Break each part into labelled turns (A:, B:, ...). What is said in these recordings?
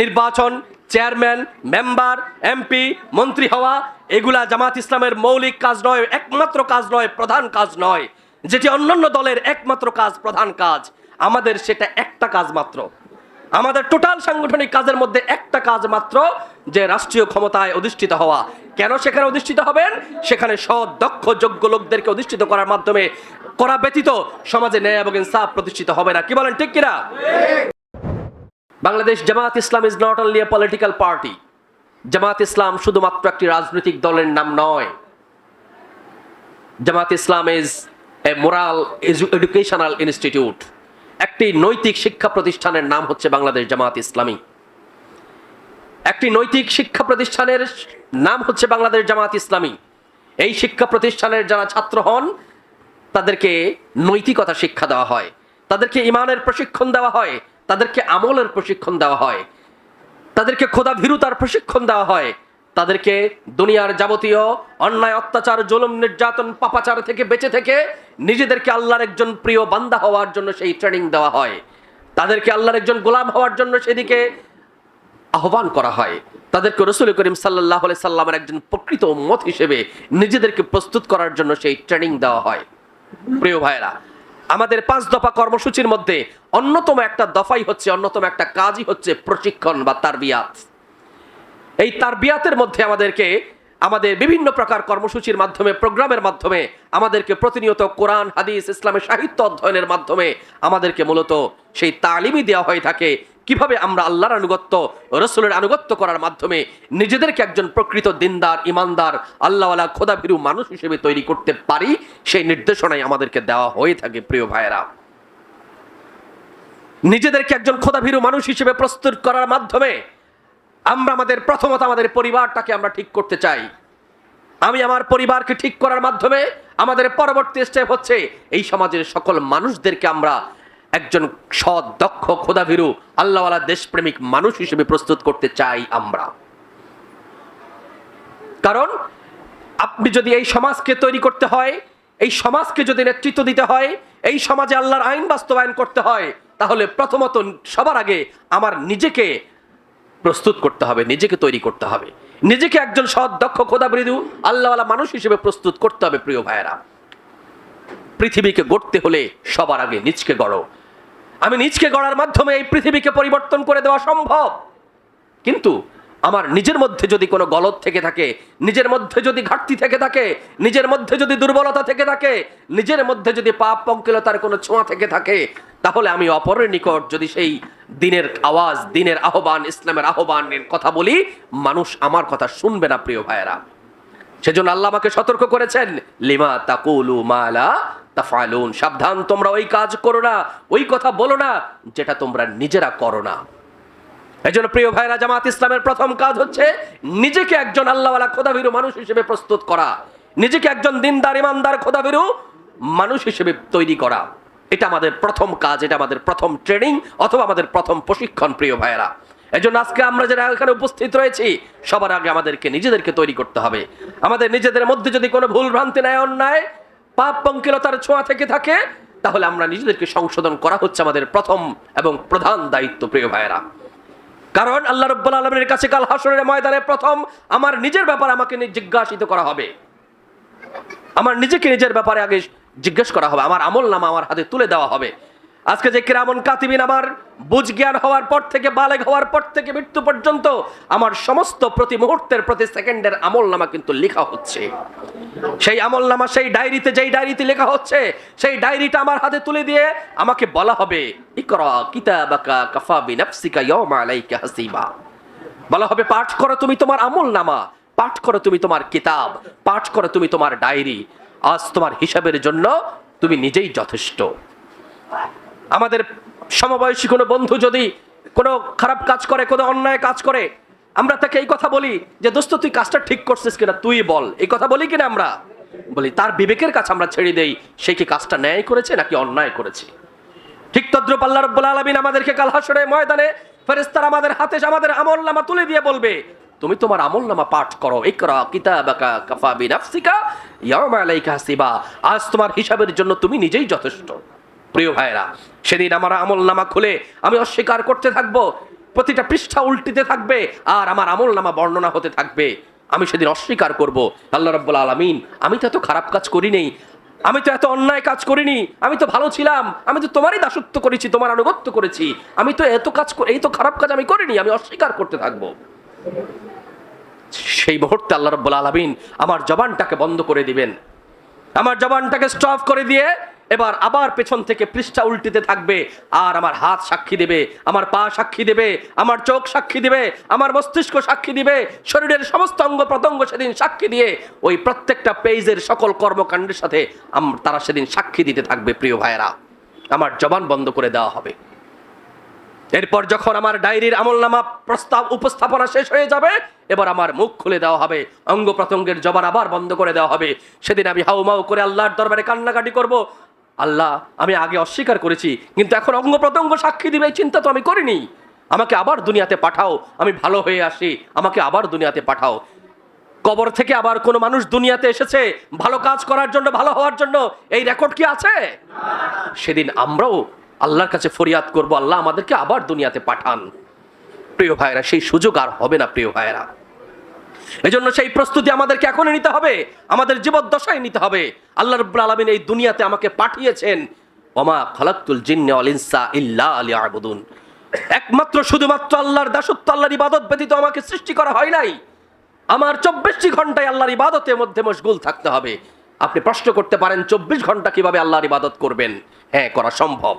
A: নির্বাচন, chairman, member, MP, মন্ত্রী হওয়া, এগুলা জামাত ইসলামের মৌলিক কাজ নয়, একমাত্র কাজ নয়, প্রধান কাজ নয়। যেটি অন্যান্য দলের একমাত্র কাজ, প্রধান কাজ। আমাদের সেটা একটা কাজ মাত্র। আমাদের টোটাল সাংগঠনিক কাজের মধ্যে একটা কাজ মাত্র, যে রাষ্ট্রীয় ক্ষমতায় অধিষ্ঠিত হওয়া। কেন সেখানে অধিষ্ঠিত হবেন? সেখানে সৎ দক্ষ যোগ্য লোকদেরকে অধিষ্ঠিত করার মাধ্যমে করা ব্যতীত সমাজে ন্যায় এবং ইনসাফ প্রতিষ্ঠিত হবে না। কি বলেন, ঠিক কিনা? Bangladesh Jamaat Islam is not only a political party Jamaat Islam শুধুমাত্র একটি রাজনৈতিক দলের নাম নয়। Jamaat Islam is a moral educational institute একটি নৈতিক শিক্ষা প্রতিষ্ঠানের নাম হচ্ছে বাংলাদেশ জামাত ইসলামী। একটি নৈতিক শিক্ষা প্রতিষ্ঠানের নাম হচ্ছে বাংলাদেশ জামাত ইসলামী। এই শিক্ষা প্রতিষ্ঠানের যারা ছাত্র হন, তাদেরকে নৈতিকতা শিক্ষা দেওয়া হয়। তাদেরকে ইমানের প্রশিক্ষণ দেওয়া হয়। তাদেরকে আমলের প্রশিক্ষণ দেওয়া হয়। তাদেরকে খোদা ভীরুতার প্রশিক্ষণ দেওয়া হয়। তাদেরকে দুনিয়ার যাবতীয় অন্যায়, অত্যাচার, জুলুম, নির্যাতন, পাপাচার থেকে বেঁচে থেকে নিজেদেরকে আল্লাহর একজন প্রিয় বান্দা হওয়ার জন্য সেই ট্রেনিং দেওয়া হয়। তাদেরকে আল্লাহর একজন গোলাম হওয়ার জন্য সেদিকে আহ্বান করা হয়। তাদেরকে রসুল করিম সাল্লাহ সাল্লামের একজন প্রকৃত মত হিসেবে নিজেদেরকে প্রস্তুত করার জন্য সেই ট্রেনিং দেওয়া হয়। প্রিয় ভাইরা আমাদের পাঁচ দফা কর্মসূচির মধ্যে অন্যতম একটা দফাই হচ্ছে, অন্যতম একটা কাজই হচ্ছে প্রশিক্ষণ বা তারবিয়াত। এই তারবিয়াতের মধ্যে আমাদেরকে, আমাদের বিভিন্ন প্রকার কর্মসূচির মাধ্যমে, প্রোগ্রামের মাধ্যমে, আমাদেরকে প্রতিনিয়ত কোরআন, হাদিস, ইসলামের সাহিত্য অধ্যয়নের মাধ্যমে আমাদেরকে মূলত সেই তালিমই দেওয়া হয়ে থাকে। কীভাবে আমরা আল্লাহর আনুগত্য, রসুলের আনুগত্য করার মাধ্যমে নিজেদেরকে একজন প্রকৃত দিনদার, ইমানদার, আল্লাহওয়ালা, খোদাভীরু মানুষ হিসেবে তৈরি করতে পারি, সেই নির্দেশনাই আমাদেরকে দেওয়া হয়ে থাকে, প্রিয় ভাইয়েরা। নিজেদেরকে একজন খোদাভীরু মানুষ হিসেবে প্রস্তুত করার মাধ্যমে আমরা আমাদের প্রথমত আমাদের পরিবারটাকে আমরা ঠিক করতে চাই। আমি আমার পরিবারকে ঠিক করার মাধ্যমে আমাদের পরবর্তী স্টেপ হচ্ছে এই সমাজের সকল মানুষদেরকে আমরা একজন সৎ, দক্ষ, খোদাভীরু, আল্লাহওয়ালা দেশপ্রেমিক মানুষ হিসেবে প্রস্তুত করতে চাই আমরা। কারণ আপনি যদি এই সমাজকে তৈরি করতে হয়, এই সমাজকে যদি নেতৃত্ব দিতে হয়, এই সমাজে আল্লাহর আইন বাস্তবায়ন করতে হয়, তাহলে প্রথমত সবার আগে আমার নিজেকে প্রস্তুত করতে হবে, নিজেকে তৈরি করতে হবে। নিজেকে একজন সৎ, দক্ষ খোদাবৃদু আল্লাহওয়ালা মানুষ হিসেবে প্রস্তুত করতে হবে, প্রিয় ভাইয়েরা। পৃথিবীকে গড়তে হলে সবার আগে নিজকে গড়ো। আমি নিজকে গড়ার মাধ্যমে এই পৃথিবীকে পরিবর্তন করে দেওয়া সম্ভব। কিন্তু আমার নিজের মধ্যে যদি কোনো গলত থেকে থাকে, নিজের মধ্যে যদি ঘাটতি থেকে থাকে, নিজের মধ্যে যদি দুর্বলতা থেকে থাকে, নিজের মধ্যে যদি পাপ পঙ্কিলতার কোনো ছোঁয়া থেকে থাকে, তাহলে আমি অপরের নিকট যদি সেই দিনের আওয়াজ, দিনের আহ্বান, ইসলামের আহ্বানের কথা বলি, মানুষ আমার কথা শুনবে না, প্রিয় ভাইয়েরা। সেজন্য আল্লাহ আমাকে সতর্ক করেছেন, লিমা তাকুলু মালা তাফালুন, সাবধান, তোমরা ওই কাজ করো না, ওই কথা বলো না, যেটা তোমরা নিজেরা করো না। এই জন্য প্রিয় ভাইরা, জামাত ইসলামের প্রথম কাজ হচ্ছে নিজেকে একজন আল্লাহওয়ালা খোদাভীরু মানুষ হিসেবে প্রস্তুত করা। নিজেকে একজন দিনদার, ইমানদার, খোদাভীরু মানুষ হিসেবে তৈরি করা। এটা আমাদের প্রথম কাজ, এটা আমাদের প্রথম ট্রেনিং, অথবা আমাদের প্রথম প্রশিক্ষণ, প্রিয় ভাইয়েরা। এই জন্য আজকে আমরা যারা এখানে উপস্থিত রয়েছি, সবার আগে আমাদেরকে নিজেদেরকে তৈরি করতে হবে। আমাদের নিজেদের মধ্যে যদি কোনো ভুল ভ্রান্তি নেয় অন্যায় পাপ পঙ্কিলতার ছোঁয়া থেকে থাকে, তাহলে আমরা নিজেদেরকে সংশোধন করা হচ্ছে আমাদের প্রথম এবং প্রধান দায়িত্ব, প্রিয় ভাইয়েরা। কারণ আল্লাহ রব্বুল আলমের কাছে কাল হাসনের ময়দানে প্রথম আমার নিজের ব্যাপারে আমাকে জিজ্ঞাসিত করা হবে। আমার নিজেকে নিজের ব্যাপারে আগে জিজ্ঞেস করা হবে, আমার আমল নামা আমার হাতে তুলে দেওয়া হবে। আজকে যে কিরামন কাতিবিন আমার বুঝ জ্ঞান হওয়ার পর থেকে, বালেগ হওয়ার পর থেকে মৃত্যু পর্যন্ত আমার সমস্ত প্রতি মুহূর্তের প্রতি সেকেন্ডের আমল নামা কিন্তু লেখা হচ্ছে। সেই আমল নামা, সেই ডায়েরিতে যেই ডায়েরিতে লেখা হচ্ছে, সেই ডায়েরিটা আমার হাতে তুলে দিয়ে আমাকে বলা হবে, ইকরা কিতাবাকা কাফা বিনাফসিকা ইয়াউমা আলাইকা হাসিবা। বলা হবে, পাঠ করো তুমি তোমার আমল নামা, পাঠ করো তুমি তোমার কিতাব, পাঠ করো তুমি তোমার ডায়েরি। আজ তোমার হিসাবের জন্য তুমি নিজেই যথেষ্ট। আমাদের সমবয়সী কোনো বন্ধু যদি কোনো খারাপ কাজ করে, কোনো অন্যায় কাজ করে, আমরা তাকে এই কথা বলি যে, দোস্ত, তুই কাজটা ঠিক করছিস কিনা? তুই বল। এই কথা বলি কিনা আমরা? বলি, তার বিবেকের কাছে আমরা ছেড়ে দেই। সে কি কাজটা ন্যায় করেছে নাকি অন্যায় করেছে? ঠিক তদ্রুপ আল্লাহ রব্বুল আলমিন আমাদেরকে কাল হাসরে ময়দানে ফেরেস্তার আমাদের হাতে আমাদের আমল নামা তুলে দিয়ে বলবে, তুমি তোমার আমল নামা পাঠ করো। ইকরা কিতাবাকা কাফা বিনাফসিকা ইয়াউমা আলাইকা হাসিবা। আজ তোমার হিসাবের জন্য তুমি নিজেই যথেষ্ট। প্রিয় ভাইরা সেদিন আমার আমল নামা খুলে আমি অস্বীকার করতে থাকব, প্রতিটা পৃষ্ঠা উল্টিতে থাকবে আর আমার আমল নামা বর্ণনা হতে থাকবে। আমি সেদিন অস্বীকার করব। আল্লাহ রব্বুল আলমিন, আমি তো এত খারাপ কাজ করি নেই, আমি তো এত অন্যায় কাজ করিনি আমি তো ভালো ছিলাম, আমি তো তোমারই দাসত্ব করেছি, তোমার আনুগত্য করেছি, আমি তো এত কাজ এই তো খারাপ কাজ আমি করিনি, আমি অস্বীকার করতে থাকব। সেই মুহূর্তে আল্লাহ রব্বুল আলমিন আমার জবানটাকে বন্ধ করে দিবেন। আমার জবানটাকে স্টপ করে দিয়ে এবার আবার পেছন থেকে পৃষ্ঠা উল্টিতে থাকবে, আর আমার হাত সাক্ষী দেবে, আমার পা সাক্ষী দেবে, আমার চোখ সাক্ষী দেবে, আমার মস্তিষ্ক সাক্ষী দিবে, শরীরের সমস্ত অঙ্গ প্রত্যঙ্গ সেদিন সাক্ষী দিয়ে ওই প্রত্যেকটা পেজের সকল কর্মকাণ্ডের সাথে তারা সেদিন সাক্ষী দিতে থাকবে, প্রিয় ভাইয়েরা। আমার জবান বন্ধ করে দেওয়া হবে। এরপর যখন আমার ডায়েরির আমলনামা প্রস্তাব, উপস্থাপনা শেষ হয়ে যাবে, এবার আমার মুখ খুলে দেওয়া হবে, অঙ্গ প্রত্যঙ্গের জবান আবার বন্ধ করে দেওয়া হবে। সেদিন আমি হাউমাউ করে আল্লাহর দরবারে কান্নাকাটি করব আল্লাহ, আমি আগে অস্বীকার করেছি, কিন্তু এখন অঙ্গ প্রত্যঙ্গ সাক্ষী দিবে, এই চিন্তা তো আমি করিনি। আমাকে আবার দুনিয়াতে পাঠাও, আমি ভালো হয়ে আসি, আমাকে আবার দুনিয়াতে পাঠাও। কবর থেকে আবার কোনো মানুষ দুনিয়াতে এসেছে, ভালো কাজ করার জন্য, ভালো হওয়ার জন্য, এই রেকর্ড কি আছে? সেদিন আমরাও আল্লাহর কাছে ফরিয়াদ করব, আল্লাহ আমাদেরকে আবার দুনিয়াতে পাঠান। প্রিয় ভাইয়েরা, সেই সুযোগ আর হবে না, প্রিয় ভাইয়েরা। এজন্য সেই প্রস্তুতি আমাদেরকে এখনই নিতে হবে। আমাদের জীবদ্দশায় নিতে হবে। আল্লাহ রব্বুল আলমিন এই দুনিয়াতে আমাকে পাঠিয়েছেন। ওমা খালাক্তুল জিন্নে অল ইনসা ইল্লা আলী আবুদুন একমাত্র শুধুমাত্র আল্লাহর দাসত্ব, আল্লাহর ইবাদত ব্যতীত আমাকে সৃষ্টি করা হয় নাই। আমার চব্বিশটি ঘন্টায় আল্লাহর ইবাদতের মধ্যে মশগুল থাকতে হবে। আপনি প্রশ্ন করতে পারেন, চব্বিশ ঘণ্টা কীভাবে আল্লাহর ইবাদত করবেন? হ্যাঁ করা সম্ভব।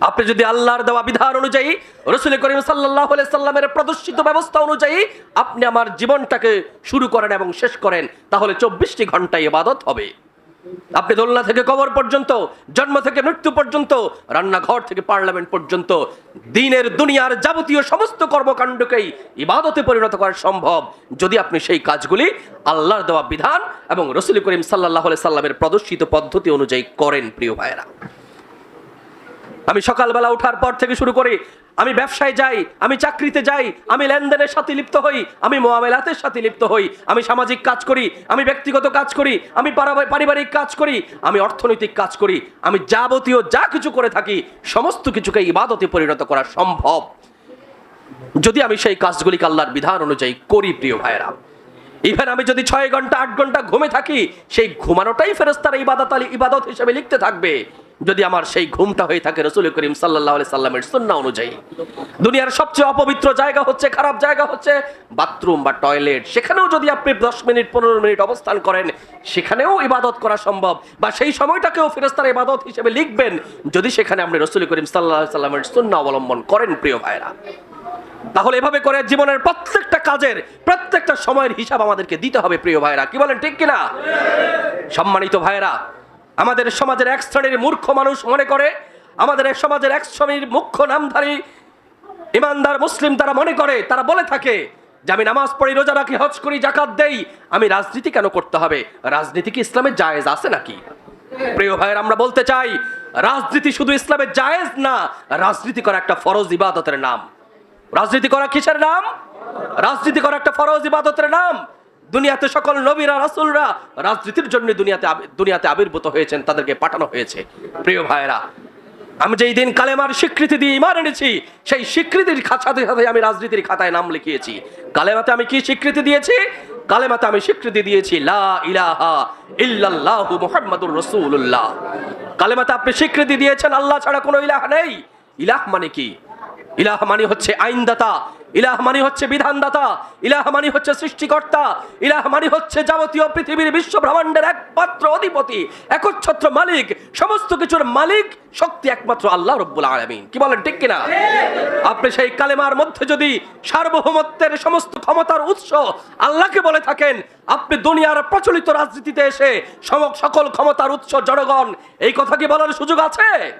A: আপনি যদি আল্লাহর দেওয়া বিধান অনুযায়ী, রসুল করিম সাল্লাহ সাল্লামের প্রদর্শিত ব্যবস্থা অনুযায়ী আপনি আমার জীবনটাকে শুরু করেন এবং শেষ করেন, তাহলে চব্বিশটি ঘন্টায় ইবাদত হবে। আপনি দোলনা থেকে কবর পর্যন্ত, জন্ম থেকে মৃত্যু পর্যন্ত, রান্নাঘর থেকে পার্লামেন্ট পর্যন্ত, দিনের দুনিয়ার যাবতীয় সমস্ত কর্মকাণ্ডকেই ইবাদতে পরিণত করা সম্ভব। যদি আপনি সেই কাজগুলি আল্লাহর দেওয়া বিধান এবং রসুল করিম সাল্লাহ সাল্লামের প্রদর্শিত পদ্ধতি অনুযায়ী করেন, প্রিয় ভাইয়েরা। আমি সকালবেলা ওঠার পর থেকে শুরু করি, আমি ব্যবসায় যাই, আমি চাকরিতে যাই, আমি লেনদেনের সাথে লিপ্ত হই, আমি মোয়ামেলাতের সাথে লিপ্ত হই, আমি সামাজিক কাজ করি, আমি ব্যক্তিগত কাজ করি, আমি পারিবারিক কাজ করি, আমি অর্থনৈতিক কাজ করি, আমি যাবতীয় যা কিছু করে থাকি, সমস্ত কিছুকে ইবাদতে পরিণত করা সম্ভব। যদি আমি সেই কাজগুলিকে আল্লাহর বিধান অনুযায়ী করি, প্রিয় ভাইয়েরা ইভেন আমি যদি ছয় ঘণ্টা, আট ঘণ্টা ঘুমে থাকি, সেই ঘুমানোটাই ফেরেস্তার ইবাদত আলী, ইবাদত হিসেবে লিখতে থাকবে। যদি আমার সেই ঘুমটা হয়ে থাকে রসুল করিম সাল্লাহ সাল্লামের সুন্না অনুযায়ী। দুনিয়ার সবচেয়ে অপবিত্র জায়গা হচ্ছে, খারাপ জায়গা হচ্ছে বাথরুম বা টয়লেট। সেখানেও যদি আপনি দশ মিনিট, পনেরো মিনিট অবস্থান করেন, সেখানেও ইবাদত করা সম্ভব। বা সেই সময়টাকেও ফেরেস্তার ইবাদত হিসেবে লিখবেন, যদি সেখানে আপনি রসুল করিম সাল্লাহ সাল্লামের সুন্না অবলম্বন করেন, প্রিয় ভাইরা তাহলে এভাবে করে জীবনের প্রত্যেকটা কাজের, প্রত্যেকটা সময়ের হিসাব আমাদেরকে দিতে হবে, প্রিয় ভাইরা কি বলেন, ঠিক কিনা? সম্মানিত ভাইরা আমাদের সমাজের এক শ্রেণির মূর্খ মানুষ মনে করে, আমাদের এক সমাজের এক শ্রেণির মুখ্য নামধারী ইমানদার মুসলিম তারা মনে করে, তারা বলে থাকে যে আমি নামাজ পড়ি, রোজা রাখি, হজ করি জাকাত দেই, আমি রাজনীতি কেন করতে হবে? রাজনীতি কি ইসলামের জায়েজ আছে নাকি? প্রিয় ভাইয়ের, আমরা বলতে চাই, রাজনীতি শুধু ইসলামের জায়েজ না, রাজনীতি করা একটা ফরজ ইবাদতের নাম। রাজনীতি করা কিসের নাম? রাজনীতি করা একটা ফরজ ইবাদতের নাম। দুনিয়াতে সকল নবীরা, রাসুলরা রাজনীতির জন্য দুনিয়াতে দুনিয়াতে আবির্ভূত হয়েছেন, তাদেরকে পাঠানো হয়েছে। প্রিয় ভাইয়েরা, আমি যেই দিন কালেমার স্বীকৃতি দিয়ে ইমান এনেছি, সেই স্বীকৃতির খা- সাথে সাথে আমি রাজনীতির খাতায় নাম লিখিয়েছি। কালেমাতে আমি কি স্বীকৃতি দিয়েছি? কালেমাতে আমি স্বীকৃতি দিয়েছি, লা ইলাহা ইল্লাল্লাহু মুহাম্মাদুর রাসূলুল্লাহ। কালেমাতে আপনি স্বীকৃতি দিয়েছেন, আল্লাহ ছাড়া কোনো ইলাহ নেই। ইলাহ মানে কি? ইলাহ মানে হচ্ছে আইনদাতা ইলাহ মানি হচ্ছে বিধানদাতা, ইলাহ মানি হচ্ছে সৃষ্টিকর্তা, ইলাহ মানি হচ্ছে যাবতীয় পৃথিবীর বিশ্ব ব্রহ্মাণ্ডের একমাত্র অধিপতি, একচ্ছত্র মালিক, সমস্ত কিছুর মালিক শক্তি একমাত্র আল্লাহ রব্বুল আলামিন। কি বলেন, ঠিক কিনা? আপনি সেই কালেমার মধ্যে যদি সার্বভৌমত্বের সমস্ত ক্ষমতার উৎস আল্লাহকে বলে থাকেন, আপনি দুনিয়ার প্রচলিত রাজনীতিতে এসে সম- সকল ক্ষমতার উৎস জনগণ, এই কথা কি বলার সুযোগ আছে?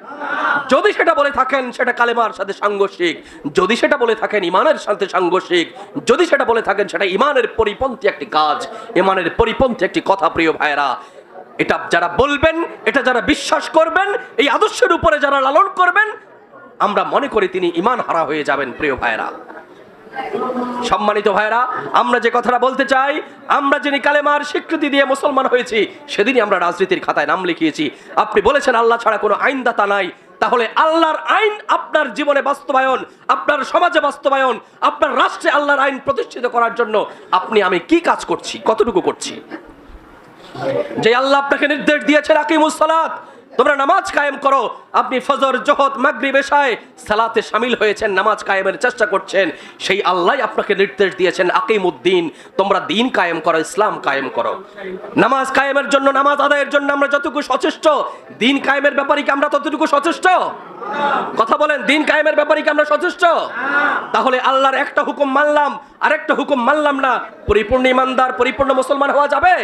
A: যদি সেটা বলে থাকেন, সেটা কালেমার সাথে সাংঘর্ষিক। যদি সেটা বলে থাকেন, ইমানের সাথে সাংঘর্ষিক। যদি সেটা বলে থাকেন, সেটা ইমানের পরিপন্থী একটি কাজ, ইমানের পরিপন্থী একটি কথা, প্রিয় ভাইয়েরা। এটা যারা বলবেন, এটা যারা বিশ্বাস করবেন, এই আদর্শের উপরে যারা লালন করবেন, আমরা মনে করি তিনি ইমান হারা হয়ে যাবেন, প্রিয় ভাইয়েরা। সম্মানিত ভাইরা আমরা যে কথাটা বলতে চাই, আমরা যিনি কালেমার স্বীকৃতি দিয়ে মুসলমান হয়েছি, সেদিনই আমরা রাজনীতির খাতায় নাম লিখিয়েছি। আপনি বলেছেন, আল্লাহ ছাড়া কোনো আইনদাতা নাই। তাহলে আল্লাহর আইন আপনার জীবনে বাস্তবায়ন, আপনার সমাজে বাস্তবায়ন, আপনার রাষ্ট্রে আল্লাহর আইন প্রতিষ্ঠিত করার জন্য আপনি আমি কি কাজ করছি? কতটুকু করছি? যে আল্লাহ আপনাকে নির্দেশ দিয়েছেন, আকিমুস সালাত। তোমরা নামাজ কায়েম করো। আপনি ফজর জহত মাগরিব, এশায় সালাতে সামিল হয়েছেন, নামাজ কায়েমের চেষ্টা করছেন। সেই আল্লাহ আপনাকে নির্দেশ দিয়েছেন, আকিমুদ্দিন, তোমরা দিন কায়েম করো, ইসলাম কায়েম করো। নামাজ কায়েমের জন্য, নামাজ আদায়ের জন্য আমরা যতটুকু সচেষ্ট, দিন কায়েমের ব্যাপারে কি আমরা ততটুকু সচেষ্ট? কথা বলেন, দিন কায়েমের ব্যাপারে কি আমরা সচেষ্ট? তাহলে আল্লাহর একটা হুকুম মানলাম, আরেকটা হুকুম মানলাম না, পরিপূর্ণ ইমানদার, পরিপূর্ণ মুসলমান হওয়া যাবে?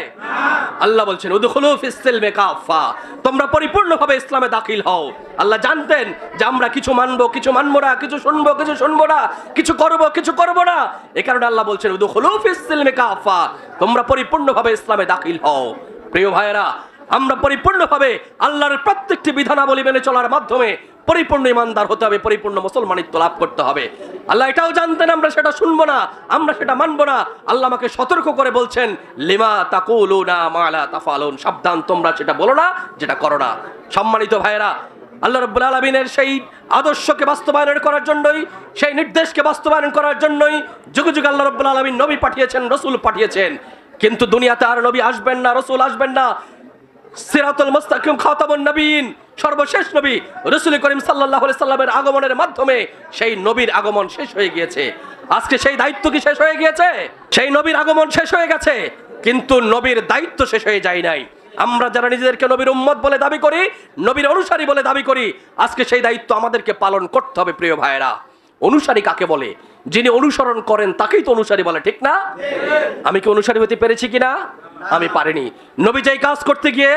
A: আল্লাহ বলছেন, উদখুলু ফিসসিলমে কাফা তোমরা পরিপূর্ণভাবে ইসলামে দাখিল হও। আল্লাহ জানতেন যে আমরা কিছু মানবো কিছু মানবো না, কিছু শুনব কিছু শুনব না, কিছু করব, কিছু করব না। এ কারণে আল্লাহ বলছেন, উদখুলু ফিসসিলমে কাফা তোমরা পরিপূর্ণভাবে ইসলামে দাখিল হও। প্রিয় ভাইয়েরা, আমরা পরিপূর্ণভাবে আল্লাহর প্রত্যেকটি বিধানাবলী মেনে চলার মাধ্যমে পরিপূর্ণ ইমানদার হতে হবে, পরিপূর্ণ মুসলমানিত্ব লাভ করতে হবে। আল্লাহ এটাও জানতেন, আমরা সেটা শুনব না, আমরা সেটা মানবো না। আল্লাহ আমাকে সতর্ক করে বলছেন, লিমা তাকুলু না মালা তাফালুন। সাবধান, তোমরা সেটা বলো না, যেটা করো না। সম্মানিত ভাইয়েরা, আল্লাহ রব্বুল আলমিনের সেই আদর্শকে বাস্তবায়ন করার জন্যই, সেই নির্দেশকে বাস্তবায়ন করার জন্যই যুগ যুগ আল্লাহ রব্বুল আলমিন নবী পাঠিয়েছেন, রসুল পাঠিয়েছেন। কিন্তু দুনিয়াতে আর নবী আসবেন না, রসুল আসবেন না। সিরাতুল মুস্তাকিম খাতামুন নবীন, সর্বশেষ নবী রসুল করিম সাল্লাল্লাহু আলাইহি সাল্লামের আগমনের মাধ্যমে সেই নবীর আগমন শেষ হয়ে গিয়েছে। আজকে সেই দায়িত্ব কি শেষ হয়ে গিয়েছে? সেই নবীর আগমন শেষ হয়ে গেছে, কিন্তু নবীর দায়িত্ব শেষ হয়ে যায় নাই। আমরা যারা নিজেদেরকে নবীর উম্মত বলে দাবি করি, নবীর অনুসারী বলে দাবি করি, আজকে সেই দায়িত্ব আমাদেরকে পালন করতে হবে, প্রিয় ভাইয়েরা। অনুসারী কাকে বলে? যিনি অনুসরণ করেন, তাকেই তো অনুসারী বলে, ঠিক না? আমি কি অনুসারী হতে পেরেছি কিনা? আমি পারিনি। নবী কাজ করতে গিয়ে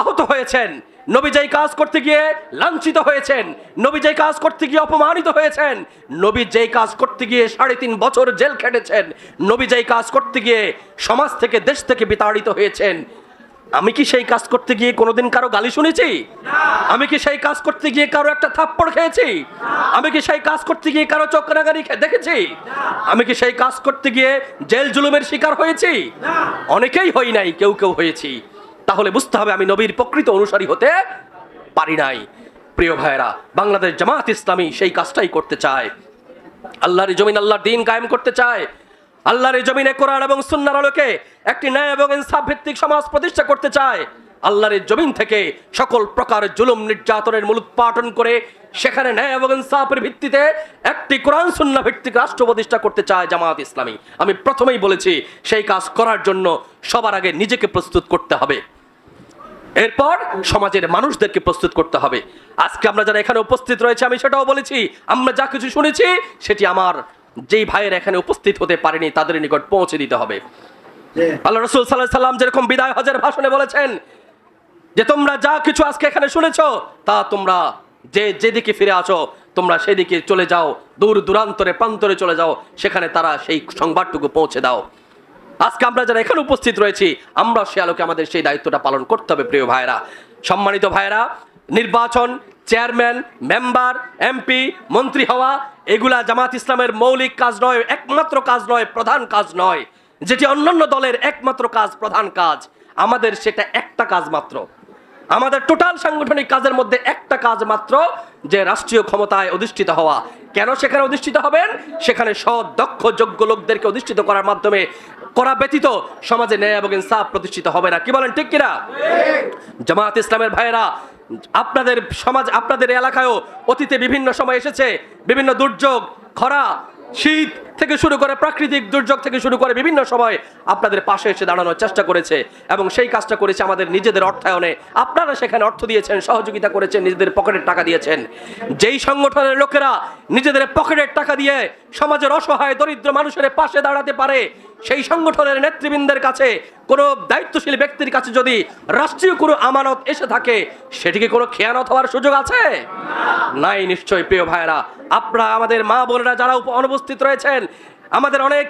A: আহত হয়েছেন, নবী কাজ করতে গিয়ে লাঞ্ছিত হয়েছেন, নবী কাজ করতে গিয়ে অপমানিত হয়েছেন, নবী যেই কাজ করতে গিয়ে সাড়ে তিন বছর জেল খেটেছেন, নবী কাজ করতে গিয়ে সমাজ থেকে, দেশ থেকে বিতাড়িত হয়েছেন আমি কি সেই কাজ করতে গিয়ে কোনোদিন কারও গালি শুনেছি? আমি কি সেই কাজ করতে গিয়ে কারও একটা থাপ্পড় খেয়েছি? আমি কি সেই কাজ করতে গিয়ে কারও চক্রাগারি দেখেছি? আমি কি সেই কাজ করতে গিয়ে জেল জুলুমের শিকার হয়েছি? অনেকেই হই নাই, কেউ কেউ হয়েছি। তাহলে বুঝতে হবে আমি নবীর প্রকৃত অনুসারী হতে পারি নাই। প্রিয় ভাইয়েরা, বাংলাদেশ জামাত ইসলামী সেই কাজটাই করতে চায়। আল্লাহর জমিন, আল্লাহর দিন কায়েম করতে চায়। আল্লাহর এই জমিনে কোরআন এবং সুন্নার আলোকে একটি ন্যায় এবং ইনসাফ ভিত্তিক সমাজ প্রতিষ্ঠা করতে চায়। আল্লাহর এই জমিন থেকে সকল প্রকার জুলুম, নির্যাতনের মূলোৎপাটন করে সেখানে ন্যায় এবং ইনসাফের ভিত্তিতে একটি কোরআন সুন্না ভিত্তিক রাষ্ট্র প্রতিষ্ঠা করতে চায় জামাত ইসলামী। আমি প্রথমেই বলেছি, সেই কাজ করার জন্য সবার আগে নিজেকে প্রস্তুত করতে হবে। এরপর সমাজের মানুষদেরকে প্রস্তুত করতে হবে। আজকে আমরা যারা এখানে উপস্থিত রয়েছে, আমি সেটাও বলেছি, আমরা যা কিছু শুনেছি, সেটি আমার যেই ভাইয়ের এখানে উপস্থিত হতে পারেনি তাদের নিকট পৌঁছে দিতে হবে। আল্লাহ রসুল সাল্লাহ সাল্লাম যেরকম বিদায় হজের ভাষণে বলেছেন যে তোমরা যা কিছু আজকে এখানে শুনেছো তা তোমরা যে যেদিকে ফিরে আসো তোমরা সেদিকে চলে যাও দূর দূরান্তরে প্রান্তরে চলে যাও সেখানে তারা সেই সংবাদটুকু পৌঁছে দাও। আজকে আমরা যারা এখানে উপস্থিত রয়েছি আমরা সে আলোকে আমাদের সেই দায়িত্বটা পালন করতে হবে প্রিয় ভাইরা সম্মানিত ভাইরা নির্বাচন চেয়ারম্যান মেম্বার এমপি মন্ত্রী হওয়া এগুলা জামাত ইসলামের মৌলিক কাজ নয় একমাত্র কাজ নয় প্রধান কাজ নয়। যেটি অন্যান্য দলের একমাত্র কাজ প্রধান কাজ। আমাদের সেটা একটা কাজ মাত্র। আমাদের টোটাল সাংগঠনিক কাজের মধ্যে একটা কাজ মাত্র যে রাষ্ট্রীয় ক্ষমতায় অধিষ্ঠিত হওয়া। কেন সেখানে অধিষ্ঠিত হবেন? সেখানে সৎ দক্ষ যোগ্য লোকদেরকে অধিষ্ঠিত করার মাধ্যমে করা ব্যতীত সমাজে ন্যায় এবং ইনসাফ প্রতিষ্ঠিত হবে না। কি বলেন ঠিক কিনা? জামাত ইসলামের ভাইয়েরা আপনাদের সমাজ, আপনাদের এলাকায়ও অতীতে বিভিন্ন সময় এসেছে, বিভিন্ন দুর্যোগ, খরা, শীত থেকে শুরু করে প্রাকৃতিক দুর্যোগ থেকে শুরু করে বিভিন্ন সময় আপনাদের পাশে এসে দাঁড়ানোর চেষ্টা করেছে এবং সেই কাজটা করেছে আমাদের নিজেদের অর্থায়নে। আপনারা সেখানে অর্থ দিয়েছেন, সহযোগিতা করেছেন, নিজেদের পকেটের টাকা দিয়েছেন। যেই সংগঠনের লোকেরা নিজেদের পকেটের টাকা দিয়ে সমাজের অসহায়, দরিদ্র মানুষের পাশে দাঁড়াতে পারে সেই সংগঠনের নেতৃবৃন্দের কাছে কোনো দায়িত্বশীল ব্যক্তির কাছে যদি রাষ্ট্রীয় কোনো আমানত এসে থাকে, সেটিকে কোনো খেয়ানত হওয়ার সুযোগ আছে? নাই নিশ্চয়, প্রিয় ভাইয়েরা। আপনারা আমাদের মা বোনেরা যারা অনুপস্থিত রয়েছেন, আমাদের অনেক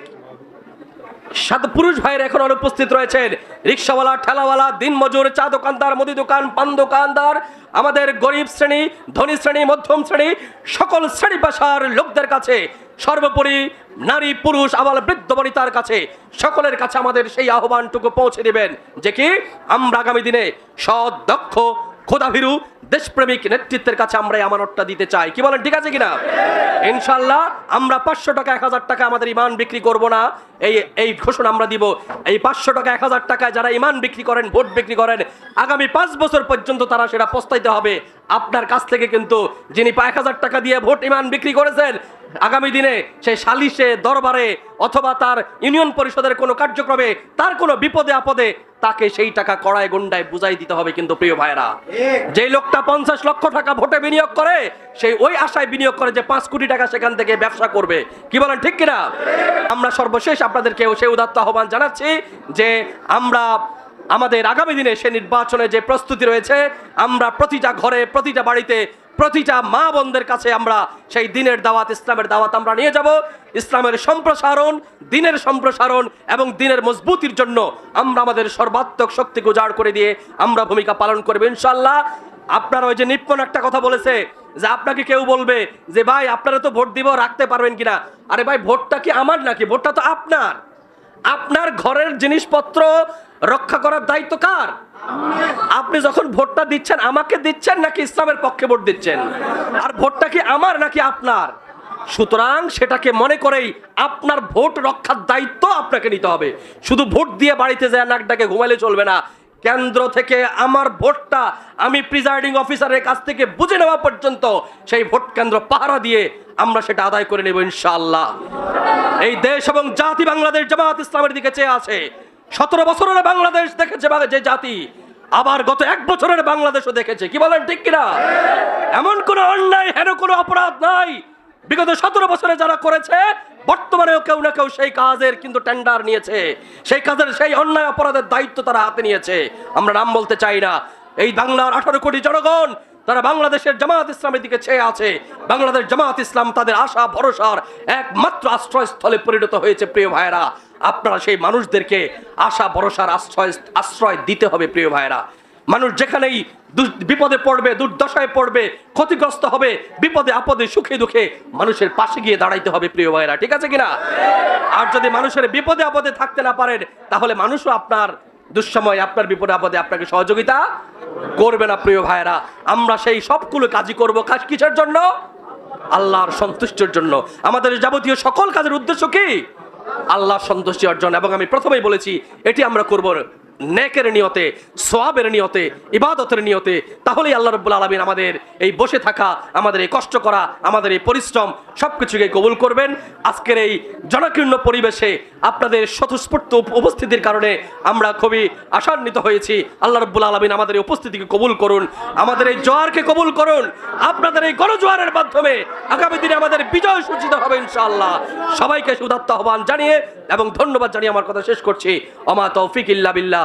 A: সাত পুরুষ ভাইয়ের এখন অনুপস্থিত রয়েছেন। রিক্সাওয়ালা, ঠেলাওয়ালা, দিনমজুর, চা দোকানদার, মুদি দোকান, পান দোকানদার, আমাদের গরিব শ্রেণি, ধনী শ্রেণি, মধ্যম শ্রেণি, সকল শ্রেণি পেশার লোকদের কাছে, সর্বোপরি নারী, পুরুষ আবার বৃদ্ধ বনিতার কাছে, সকলের কাছে আমাদের সেই আহ্বানটুকু পৌঁছে দিবেন। যে কি? আমরা আগামী দিনে সৎ দক্ষ খোদাভীরু, দেশপ্রেমিক নেতৃত্বের কাছে আমরা এই আমানতটা দিতে চাই। কি বলেন, ঠিক আছে কিনা? ইনশাল্লাহ আমরা পাঁচশো টাকা, এক হাজার টাকা আমাদের ইমান বিক্রি করব না। এই এই ঘোষণা আমরা দিব। এই পাঁচশো টাকা, এক হাজার টাকায় যারা ইমান বিক্রি করেন, ভোট বিক্রি করেন, আগামী পাঁচ বছর পর্যন্ত তারা সেটা পস্তাইতে হবে। আপনার কাছ থেকে কিন্তু যিনি পাঁচ হাজার টাকা দিয়ে ভোট ইমান বিক্রি করেছেন আগামী দিনে সেই সালিশে দরবারে অথবা তার ইউনিয়ন পরিষদের কোনো কার্যক্রমে তার কোনো বিপদে আপদে তাকে সেই টাকা কড়ায় গন্ডায় বুঝাই দিতে হবে কিন্তু প্রিয় ভাইরা যে লোকটা পঞ্চাশ লক্ষ টাকা ভোটে বিনিয়োগ করে সেই ওই আশায় বিনিয়োগ করে যে পাঁচ কোটি টাকা সেখান থেকে ব্যবসা করবে। কি বলেন ঠিক কিনা? আমরা সর্বশেষ আপনাদেরকে সেই উদাত্ত আহ্বান জানাচ্ছি যে আমরা আমাদের আগামী দিনে সে নির্বাচনে যে প্রস্তুতি রয়েছে, আমরা প্রতিটা ঘরে, প্রতিটা বাড়িতে, প্রতিটা মা বোনদের কাছে আমরা সেই দিনের দাওয়াত, ইসলামের দাওয়াত আমরা নিয়ে যাব। ইসলামের সম্প্রসারণ, দিনের সম্প্রসারণ এবং দিনের মজবুতির জন্য আমরা আমাদের সর্বাত্মক শক্তি উজাড় করে দিয়ে আমরা ভূমিকা পালন করব ইনশাল্লাহ আপনার ওই যে নিপ্পন একটা কথা বলেছে, যে আপনাকে কেউ বলবে যে, ভাই, আপনারা তো ভোট দিব, রাখতে পারবেন কিনা? আরে ভাই, ভোটটা কি আমার নাকি? ভোটটা তো আপনার। আপনার ঘরের জিনিসপত্র রক্ষা করার দায়িত্ব কার? আপনি যখন ভোটটা দিচ্ছেন, আমাকে দিচ্ছেন নাকি ইসলামের পক্ষে ভোট দিচ্ছেন? আর ভোটটা কি আমার নাকি আপনার? সুতরাং সেটাকে মনে করেই আপনার ভোট রক্ষার দায়িত্ব আপনাকে নিতে হবে। শুধু ভোট দিয়ে বাড়িতে যায় নাকটাকে ঘুমাইলে চলবে না। কেন্দ্র থেকে আমার ভোটটা আমি প্রিজাইডিং অফিসারের কাছ থেকে বুঝে নেওয়া পর্যন্ত সেই ভোট কেন্দ্র পাহারা দিয়ে আমরা সেটা আদায় করে নেব ইনশাআল্লাহ। এই দেশ এবং জাতি বাংলাদেশ জামাত ইসলামের দিকে চেয়ে আছে। সতেরো বছরের বাংলাদেশ দেখেছে যে জাতি, আবার গত এক বছরের বাংলাদেশও দেখেছে। কি বলেন, ঠিক কিনা? এমন কোনো অন্যায়, হেন কোনো অপরাধ নাই। বিগত সতেরো বছরে যারা করেছে, বর্তমানেও কেউ না কেউ সেই কাজের কিন্তু টেন্ডার নিয়েছে। সেই কাজের সেই অন্যায় অপরাধের দায়িত্ব তারা হাতে নিয়েছে। আমরা নাম বলতে চাই না। এই বাংলার আঠারো কোটি জনগণ তারা বাংলাদেশের জামাত ইসলামের দিকে চেয়ে আছে। বাংলাদেশ জামাত ইসলাম তাদের আশা, ভরসার একমাত্র আশ্রয়স্থলে পরিণত হয়েছে, প্রিয় ভাইয়েরা। আপনারা সেই মানুষদেরকে আশা, ভরসার আশ্রয় আশ্রয় দিতে হবে, প্রিয় ভাইয়েরা। মানুষ যেখানেই বিপদে পড়বে, দুর্দশায় পড়বে, ক্ষতিগ্রস্ত হবে, বিপদে, আপদে, সুখে দুঃখে মানুষের পাশে গিয়ে দাঁড়াইতে হবে, প্রিয় ভাইয়েরা। ঠিক আছে কিনা? আর যদি মানুষের বিপদে, আপদে থাকতে না পারেন, তাহলে মানুষও আপনার দুঃসময় আপনার বিপদে আপদে আপনাকে সহযোগিতা করবে না, প্রিয় ভাইরা আমরা সেই সবগুলো কাজই করব কাজ কিসের জন্য? আল্লাহর সন্তুষ্টির জন্য। আমাদের যাবতীয় সকল কাজের উদ্দেশ্য কি? আল্লাহর সন্তুষ্টি অর্জন। এবং আমি প্রথমেই বলেছি, এটি আমরা করব নেকের নিয়তে, সোয়াবের নিয়তে, ইবাদতের নিয়তে, তাহলেই আল্লাহ রব্বুল আলমিন আমাদের এই বসে থাকা, আমাদের এই কষ্ট করা, আমাদের এই পরিশ্রম সব কিছুকে কবুল করবেন। আজকের এই জনকীর্ণ পরিবেশে আপনাদের স্বতঃস্ফূর্ত উপস্থিতির কারণে আমরা খুবই আশান্বিত হয়েছি। আল্লাহ রব্বুল আলমিন আমাদের এই উপস্থিতিকে কবুল করুন, আমাদের এই জোয়ারকে কবুল করুন, আপনাদের এই গণজোয়ারের মাধ্যমে আগামী দিনে আমাদের বিজয় সূচিত হবে ইনশাআল্লাহ। সবাইকে সুদাত্ত আহ্বান জানিয়ে এবং ধন্যবাদ জানিয়ে আমার কথা শেষ করছি। অমা তৌফিক ইল্লা বিল্লাহ।